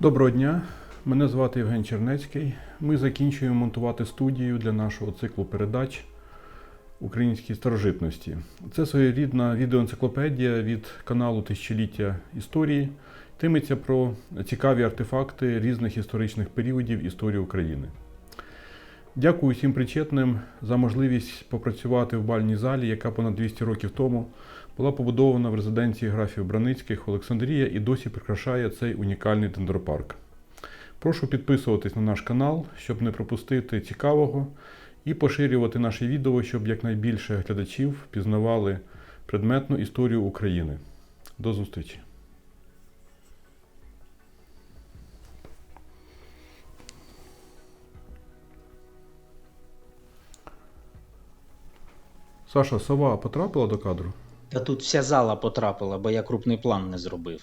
Доброго дня, мене звати Євген Чернецький. Ми закінчуємо монтувати студію для нашого циклу передач Українські старожитності. Це своєрідна відеоенциклопедія від каналу Тисячоліття історії. Йтиметься про цікаві артефакти різних історичних періодів історії України. Дякую всім причетним за можливість попрацювати в бальній залі, яка понад 200 років тому була побудована в резиденції графів Браницьких Олександрія і досі прикрашає цей унікальний дендропарк. Прошу підписуватись на наш канал, щоб не пропустити цікавого, і поширювати наші відео, щоб якнайбільше глядачів пізнавали предметну історію України. До зустрічі! Саша, сова потрапила до кадру? Та тут вся зала потрапила, бо я крупний план не зробив.